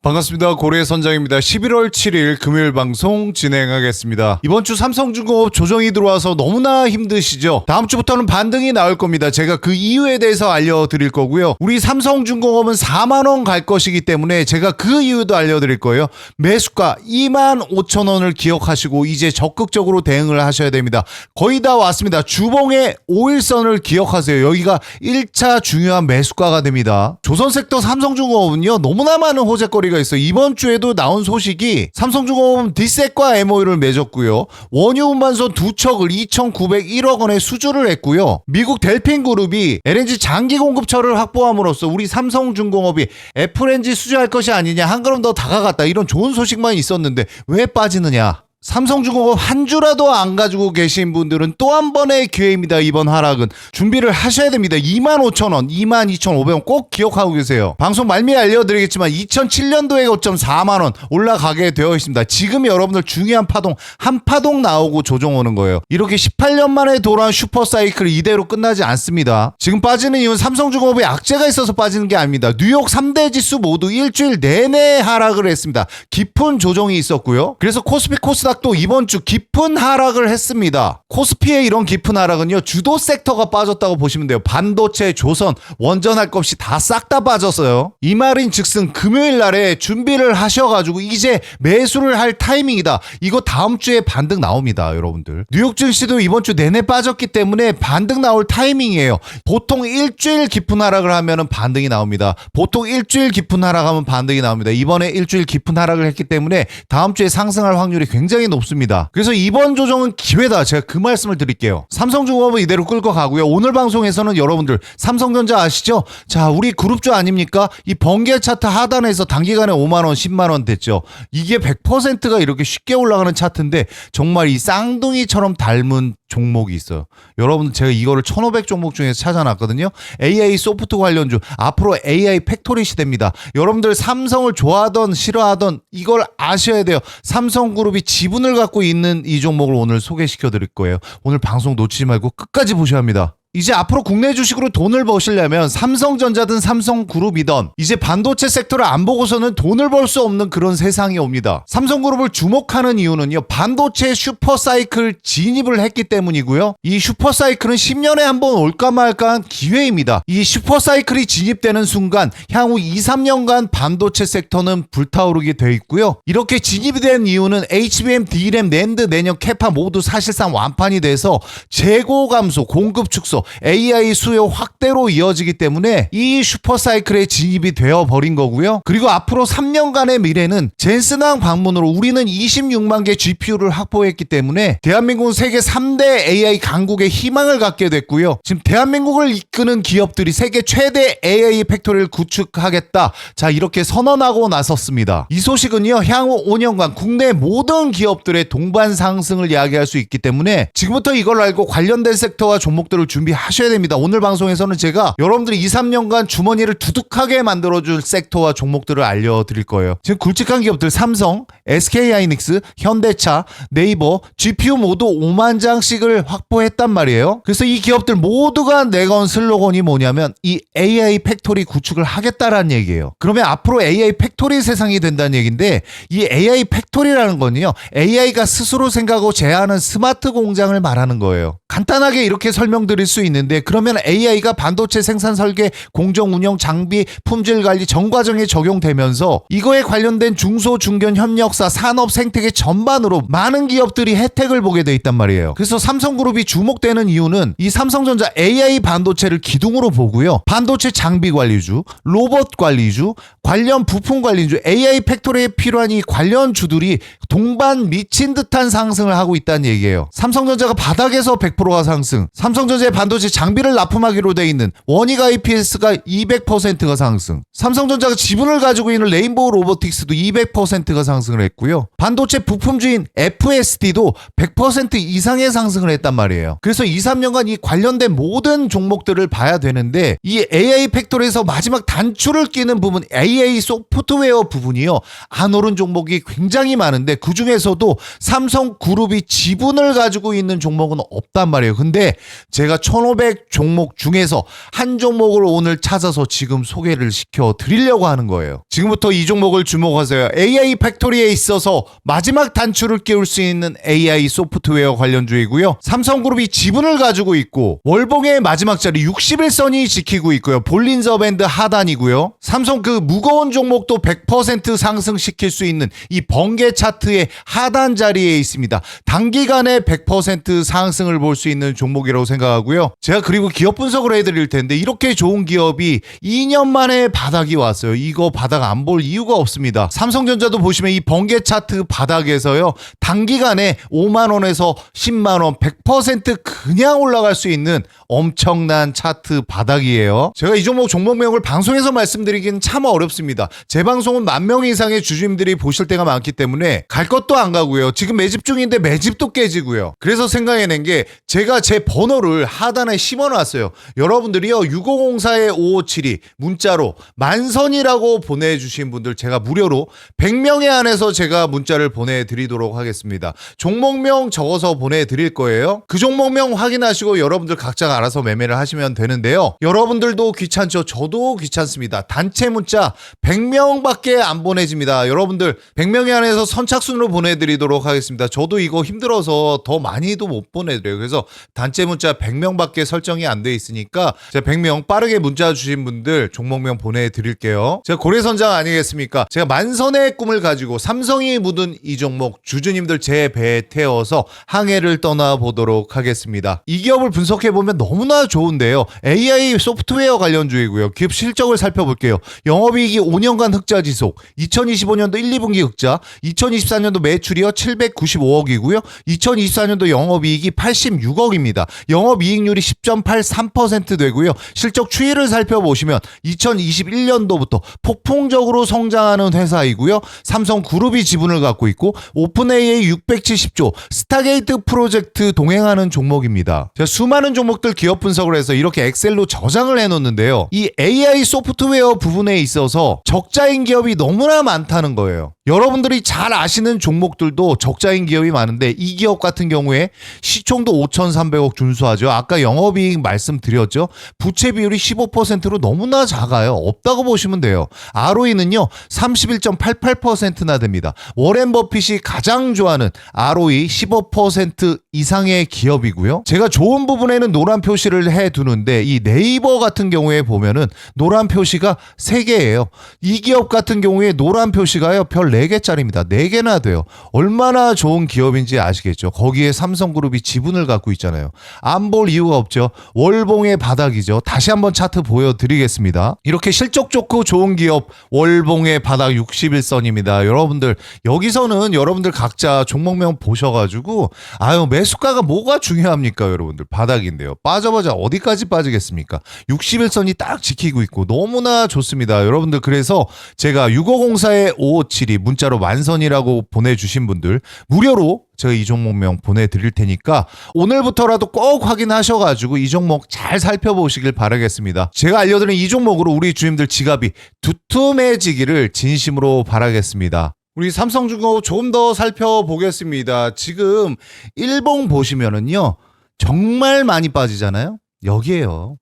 반갑습니다. 고래 선장입니다. 11월 7일 금요일 방송 진행하겠습니다. 이번 주 삼성중공업 조정이 들어와서 너무나 힘드시죠? 다음 주부터는 반등이 나올 겁니다. 제가 그 이유에 대해서 알려드릴 거고요. 우리 삼성중공업은 4만원 갈 것이기 때문에 제가 그 이유도 알려드릴 거예요. 매수가 2만 5천 원을 기억하시고 이제 적극적으로 대응을 하셔야 됩니다. 거의 다 왔습니다. 주봉의 5일선을 기억하세요. 여기가 1차 중요한 매수가가 됩니다. 조선섹터 삼성중공업은요. 너무나 많은 호재거리 가 있어요. 이번 주에도 나온 소식이 삼성중공업은 디셋과 MOU를 맺었고요. 원유 운반선 두 척을 2,901억 원에 수주를 했고요. 미국 델핀 그룹이 LNG 장기 공급처를 확보함으로써 우리 삼성중공업이 FLNG 수주할 것이 아니냐 한 걸음 더 다가갔다 이런 좋은 소식만 있었는데 왜 빠지느냐? 삼성중공업 한 주라도 안 가지고 계신 분들은 또 한 번의 기회입니다. 이번 하락은 준비를 하셔야 됩니다. 25,000원, 22,500원 꼭 기억하고 계세요. 방송 말미에 알려드리겠지만 2007년도에 고점 4만 원 올라가게 되어 있습니다. 지금 여러분들 중요한 파동 한 파동 나오고 조정 오는 거예요. 이렇게 18년 만에 돌아온 슈퍼 사이클 이대로 끝나지 않습니다. 지금 빠지는 이유는 삼성중공업에 악재가 있어서 빠지는 게 아닙니다. 뉴욕 3대 지수 모두 일주일 내내 하락을 했습니다. 깊은 조정이 있었고요. 그래서 코스피 코스 닥도 이번 주 깊은 하락을 했습니다. 코스피의 이런 깊은 하락은요. 주도 섹터가 빠졌다고 보시면 돼요. 반도체, 조선, 원전할 것 없이 다 싹 다 빠졌어요. 이 말인 즉슨 금요일 날에 준비를 하셔가지고 이제 매수를 할 타이밍이다. 이거 다음 주에 반등 나옵니다, 여러분들. 뉴욕 증시도 이번 주 내내 빠졌기 때문에 반등 나올 타이밍이에요. 보통 일주일 깊은 하락을 하면은 반등이 나옵니다. 보통 일주일 깊은 하락하면 반등이 나옵니다. 이번에 일주일 깊은 하락을 했기 때문에 다음 주에 상승할 확률이 굉장히 높습니다. 그래서 이번 조정은 기회다. 제가 그 말씀을 드릴게요. 삼성중공업은 이대로 끌고 가고요. 오늘 방송에서는 여러분들 삼성전자 아시죠? 자, 우리 그룹주 아닙니까? 이 번개 차트 하단에서 단기간에 5만 원, 10만 원 됐죠. 이게 100%가 이렇게 쉽게 올라가는 차트인데 정말 이 쌍둥이처럼 닮은 종목이 있어요. 여러분 제가 이거를 1500 종목 중에서 찾아놨거든요. AI 소프트 관련주 앞으로 AI 팩토리 시대입니다. 여러분들 삼성을 좋아하던 싫어하던 이걸 아셔야 돼요. 삼성그룹이 지분을 갖고 있는 이 종목을 오늘 소개시켜 드릴 거예요. 오늘 방송 놓치지 말고 끝까지 보셔야 합니다. 이제 앞으로 국내 주식으로 돈을 버시려면 삼성전자든 삼성그룹이든 이제 반도체 섹터를 안 보고서는 돈을 벌 수 없는 그런 세상이 옵니다. 삼성그룹을 주목하는 이유는요. 반도체 슈퍼사이클 진입을 했기 때문이고요. 이 슈퍼사이클은 10년에 한 번 올까 말까한 기회입니다. 이 슈퍼사이클이 진입되는 순간 향후 2, 3년간 반도체 섹터는 불타오르게 돼 있고요. 이렇게 진입이 된 이유는 HBM, DRAM, 낸드, 내년 캐파 모두 사실상 완판이 돼서 재고 감소, 공급 축소, AI 수요 확대로 이어지기 때문에 이 슈퍼사이클에 진입이 되어 버린 거고요. 그리고 앞으로 3년간의 미래는 젠스낭 방문으로 우리는 26만 개 GPU를 확보했기 때문에 대한민국은 세계 3대 AI 강국의 희망을 갖게 됐고요. 지금 대한민국을 이끄는 기업들이 세계 최대 AI 팩토리를 구축하겠다. 자, 이렇게 선언하고 나섰습니다. 이 소식은요, 향후 5년간 국내 모든 기업들의 동반 상승을 이야기할 수 있기 때문에 지금부터 이걸 알고 관련된 섹터와 종목들을 준비 하셔야 됩니다. 오늘 방송에서는 제가 여러분들이 2, 3년간 주머니를 두둑하게 만들어줄 섹터와 종목들을 알려드릴 거예요. 지금 굵직한 기업들 삼성, SK하이닉스, 현대차, 네이버, GPU 모두 5만 장씩을 확보했단 말이에요. 그래서 이 기업들 모두가 내건 슬로건이 뭐냐면 이 AI 팩토리 구축을 하겠다라는 얘기예요. 그러면 앞으로 AI 팩토리 세상이 된다는 얘기인데 이 AI 팩토리라는 건요. AI가 스스로 생각하고 제안하는 스마트 공장을 말하는 거예요. 간단하게 이렇게 설명드릴 수 있는데 그러면 AI가 반도체 생산 설계, 공정 운영, 장비, 품질 관리 전 과정에 적용되면서 이거에 관련된 중소 중견 협력사, 산업 생태계 전반으로 많은 기업들이 혜택을 보게 돼 있단 말이에요. 그래서 삼성그룹이 주목되는 이유는 이 삼성전자 AI 반도체를 기둥으로 보고요. 반도체 장비 관리주, 로봇 관리주, 관련 부품 관리주, AI 팩토리에 필요한 이 관련 주들이 동반 미친 듯한 상승을 하고 있다는 얘기예요. 삼성전자가 바닥에서 100%가 상승, 삼성전자의 반 도체 장비를 납품하기로 돼 있는 원익 IPS가 200%가 상승, 삼성전자가 지분을 가지고 있는 레인보우 로보틱스도 200%가 상승을 했고요. 반도체 부품주인 FSD도 100% 이상의 상승을 했단 말이에요. 그래서 2, 3년간 이 관련된 모든 종목들을 봐야 되는데 이 AI 팩토리에서 마지막 단추를 끼는 부분 AI 소프트웨어 부분이요. 안 오른 종목이 굉장히 많은데 그 중에서도 삼성그룹이 지분을 가지고 있는 종목은 없단 말이에요. 근데 제가 1500 종목 중에서 한 종목을 오늘 찾아서 지금 소개를 시켜 드리려고 하는 거예요. 지금부터 이 종목을 주목하세요. AI 팩토리에 있어서 마지막 단추를 끼울 수 있는 AI 소프트웨어 관련주이고요. 삼성그룹이 지분을 가지고 있고 월봉의 마지막 자리 61선이 지키고 있고요. 볼린저 밴드 하단이고요. 삼성 그 무거운 종목도 100% 상승시킬 수 있는 이 번개 차트의 하단 자리에 있습니다. 단기간에 100% 상승을 볼 수 있는 종목이라고 생각하 제가 그리고 기업 분석을 해드릴 텐데 이렇게 좋은 기업이 2년 만에 바닥이 왔어요. 이거 바닥 안 볼 이유가 없습니다. 삼성전자도 보시면 이 번개 차트 바닥에서요. 단기간에 5만 원에서 10만 원 100% 그냥 올라갈 수 있는 엄청난 차트 바닥이에요. 제가 이 종목 종목명을 방송에서 말씀드리기는 참 어렵습니다. 제 방송은 만 명 이상의 주주님들이 보실 때가 많기 때문에 갈 것도 안 가고요. 지금 매집 중인데 매집도 깨지고요. 그래서 생각해낸 게 제가 제 번호를 하단에 심어놨어요. 여러분들이요 6504-5572 문자로 만선이라고 보내주신 분들 제가 무료로 100명에 한해서 제가 문자를 보내드리도록 하겠습니다. 종목명 적어서 보내드릴 거예요. 그 종목명 확인하시고 여러분들 각자 알아서 매매를 하시면 되는데요. 여러분들도 귀찮죠? 저도 귀찮습니다. 단체 문자 100명밖에 안 보내집니다. 여러분들 100명에 한해서 선착순으로 보내드리도록 하겠습니다. 저도 이거 힘들어서 더 많이도 못 보내드려요. 그래서 단체 문자 100명밖에 설정이 안 돼 있으니까 제가 100명 빠르게 문자 주신 분들 종목명 보내드릴게요. 제가 고래선장 아니겠습니까? 제가 만선의 꿈을 가지고 삼성이 묻은 이 종목 주주님들 제 배에 태워서 항해를 떠나보도록 하겠습니다. 이 기업을 분석해보면 너무 나 좋은데요. AI 소프트웨어 관련주이고요. 기업 실적을 살펴볼게요. 영업이익이 5년간 흑자 지속, 2025년도 1, 2분기 흑자, 2024년도 매출이요 795억이고요. 2024년도 영업이익이 86억입니다. 영업이익률이 10.83% 되고요. 실적 추이를 살펴보시면 2021년도부터 폭풍적으로 성장하는 회사이고요. 삼성그룹이 지분을 갖고 있고 오픈AI 670조 스타게이트 프로젝트 동행하는 종목입니다. 제가 수많은 종목들 기업 분석을 해서 이렇게 엑셀로 저장을 해놓는데요. 이 AI 소프트웨어 부분에 있어서 적자인 기업이 너무나 많다는 거예요. 여러분들이 잘 아시는 종목들도 적자인 기업이 많은데 이 기업 같은 경우에 시총도 5,300억 준수하죠. 아까 영업이익 말씀드렸죠. 부채 비율이 15%로 너무나 작아요. 없다고 보시면 돼요. ROE는요 31.88%나 됩니다. 워렌 버핏이 가장 좋아하는 ROE 15% 이상의 기업이고요. 제가 좋은 부분에는 노란 표 시를 해 두는데 이 네이버 같은 경우에 보면은 노란 표시가 3개예요. 이 기업 같은 경우에 노란 표시가요 별 4개짜리입니다. 4개나 돼요. 얼마나 좋은 기업인지 아시겠죠? 거기에 삼성그룹이 지분을 갖고 있잖아요. 안 볼 이유가 없죠. 월봉의 바닥이죠. 다시 한번 차트 보여 드리겠습니다. 이렇게 실적 좋고 좋은 기업 월봉의 바닥 61선입니다. 여러분들 여기서는 여러분들 각자 종목명 보셔 가지고 아유 매수가가 뭐가 중요합니까 여러분들 바닥인데요. 빠 져봐자 어디까지 빠지겠습니까? 61선이 딱 지키고 있고 너무나 좋습니다. 여러분들 그래서 제가 6504에 5572 문자로 만선이라고 보내주신 분들 무료로 제가 이 종목명 보내드릴 테니까 오늘부터라도 꼭 확인하셔가지고 이 종목 잘 살펴보시길 바라겠습니다. 제가 알려드린 이 종목으로 우리 주님들 지갑이 두툼해지기를 진심으로 바라겠습니다. 우리 삼성중공업 조금 더 살펴보겠습니다. 지금 일봉 보시면은요 정말 많이 빠지잖아요. 여기에요.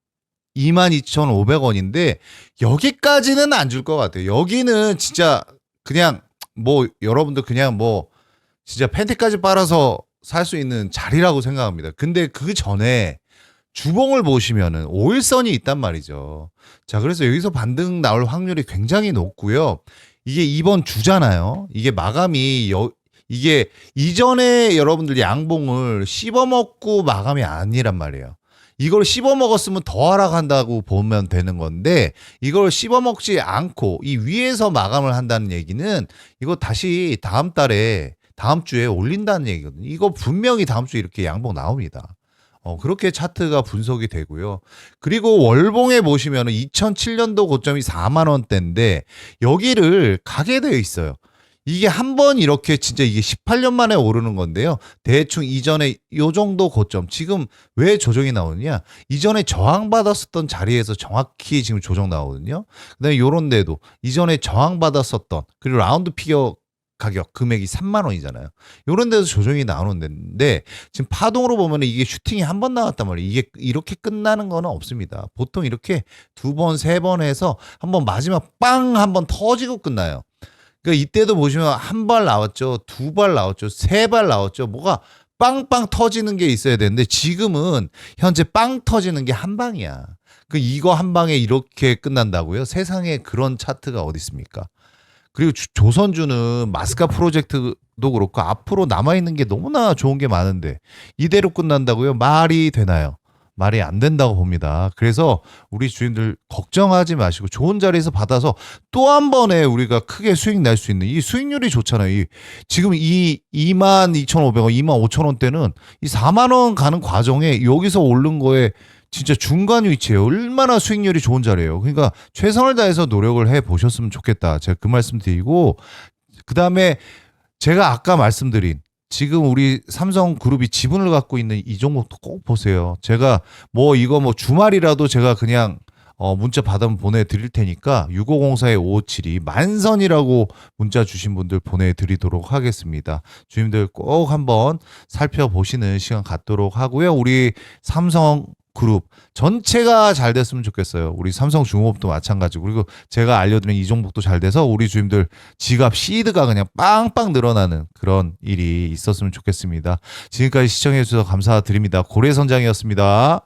22,500원인데 여기까지는 안 줄 것 같아요. 여기는 진짜 그냥 뭐 여러분들 그냥 뭐 진짜 팬티까지 빨아서 살 수 있는 자리라고 생각합니다. 근데 그 전에 주봉을 보시면은 5일선이 있단 말이죠. 자, 그래서 여기서 반등 나올 확률이 굉장히 높고요. 이게 이번 주잖아요. 이게 마감이 여, 이게 이전에 여러분들 양봉을 씹어먹고 마감이 아니란 말이에요. 이걸 씹어먹었으면 더 하락한다고 보면 되는 건데 이걸 씹어먹지 않고 이 위에서 마감을 한다는 얘기는 이거 다시 다음 달에 다음 주에 올린다는 얘기거든요. 이거 분명히 다음 주에 이렇게 양봉 나옵니다. 어, 그렇게 차트가 분석이 되고요. 그리고 월봉에 보시면 은 2007년도 고점이 4만 원대인데 여기를 가게 되어 있어요. 이게 한 번 이렇게 진짜 이게 18년 만에 오르는 건데요. 대충 이전에 요 정도 고점 지금 왜 조정이 나오느냐? 이전에 저항받았었던 자리에서 정확히 지금 조정 나오거든요. 그다음에 요런 데도 이전에 저항받았었던 그리고 라운드 피겨 가격 금액이 3만 원이잖아요. 요런 데서 조정이 나오는 데인데 지금 파동으로 보면 이게 슈팅이 한 번 나왔단 말이에요. 이게 이렇게 끝나는 거는 없습니다. 보통 이렇게 두 번, 세 번 해서 한번 마지막 빵 한번 터지고 끝나요. 그러니까 이때도 보시면 한 발 나왔죠. 두 발 나왔죠. 세 발 나왔죠. 뭐가 빵빵 터지는 게 있어야 되는데 지금은 현재 빵 터지는 게 한 방이야. 그 이거 한 방에 이렇게 끝난다고요? 세상에 그런 차트가 어디 있습니까? 그리고 주- 조선주는 마스카 프로젝트도 그렇고 앞으로 남아 있는 게 너무나 좋은 게 많은데 이대로 끝난다고요? 말이 되나요? 말이 안 된다고 봅니다. 그래서 우리 주인들 걱정하지 마시고 좋은 자리에서 받아서 또 한 번에 우리가 크게 수익 낼수 있는 이 수익률이 좋잖아요. 이 지금 이 22,500원, 25,000원대는 이 4만 원 가는 과정에 여기서 오른 거에 진짜 중간 위치에 얼마나 수익률이 좋은 자리예요. 그러니까 최선을 다해서 노력을 해 보셨으면 좋겠다. 제가 그 말씀 드리고 그다음에 제가 아까 말씀드린 지금 우리 삼성 그룹이 지분을 갖고 있는 이 종목도 꼭 보세요. 제가 뭐 이거 뭐 주말이라도 제가 그냥 어 문자 받으면 보내드릴 테니까 6504의 5572 만선이라고 문자 주신 분들 보내드리도록 하겠습니다. 주님들 꼭 한번 살펴보시는 시간 갖도록 하고요. 우리 삼성 그룹 전체가 잘 됐으면 좋겠어요. 우리 삼성중공업도 마찬가지고 그리고 제가 알려드린 이 종목도 잘 돼서 우리 주님들 지갑 시드가 그냥 빵빵 늘어나는 그런 일이 있었으면 좋겠습니다. 지금까지 시청해 주셔서 감사드립니다. 고래선장이었습니다.